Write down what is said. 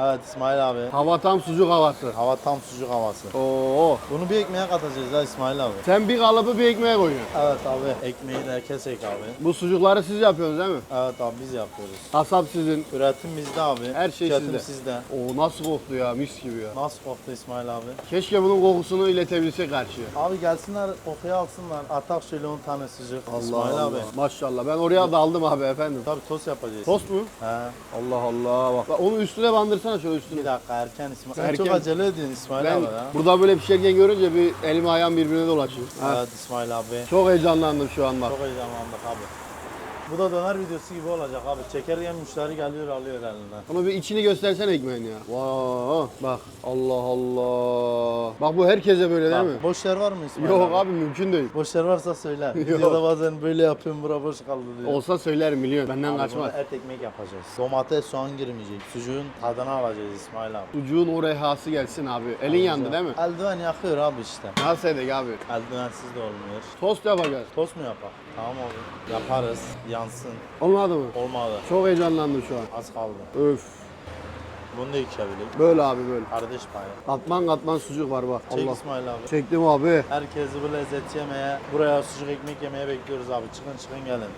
Evet İsmail abi. Hava tam sucuk havası. Hava tam sucuk havası. Oo. Bunu bir ekmeğe katacağız ha İsmail abi. Sen bir kalıbı bir ekmeğe koyuyorsun. Evet abi. Ekmeği de kesek abi. Bu sucukları siz yapıyorsunuz değil mi? Evet abi biz yapıyoruz. Kasap sizin. Üretim bizde abi. Her şey Tüketim sizde. sizde. Oo nasıl koktu ya mis gibi ya. Nasıl koktu İsmail abi? Keşke bunun kokusunu iletebilsek karşıya. Abi gelsinler kokuyu alsınlar. Atak şöyle 10 tane sucuk. İsmail Allah abi. Allah. Maşallah ben oraya daldım abi efendim. Tabii tost yapacağız. Tost mu? He. Allah Allah bak. Bak Onu üstüne bandırsana şöyle üstüne. Bir dakika erken İsmail. Sen Erken. çok acele ediyorsun İsmail Ben abi ya. burada böyle pişerken görünce bir elim ayağım birbirine dolaşıyor. Ha. Evet İsmail abi. Çok heyecanlandım şu an bak. Çok heyecanlandık abi. Bu da döner videosu gibi olacak abi. Çekerken müşteri geliyor alıyor elinden. Ama bir içini göstersene ekmeğin ya. Vay bak Allah Allah. Bak bu herkese böyle değil mi? boş yer var mı İsmail Yok abi mümkün değil. Boş yer varsa söyle. Videoda bazen böyle yapıyorum bura boş kaldı diyor. Olsa söylerim biliyorum. Benden Abi kaçmaz. buna et ekmek yapacağız. Domates, soğan girmeyecek. Sucuğun tadını alacağız İsmail abi. Sucuğun o rehası gelsin abi. Elin yandı değil mi? Eldiven yakıyor abi işte. Nasıl edek abi? Eldivensiz de olmuyor. Tost yapacağız. Tost mu yapak? Tamam abi. Yaparız. Yansın. Olmadı mı? Olmadı. Çok heyecanlandım şu an. Az kaldı. Öf. Bunu da içebilir. Böyle abi böyle. Kardeş payı. Katman katman sucuk var bak. Çek Allah. İsmail abi. Çektim abi. Herkesi bu lezzet yemeye, buraya sucuk ekmek yemeye bekliyoruz abi. Çıkın çıkın gelin.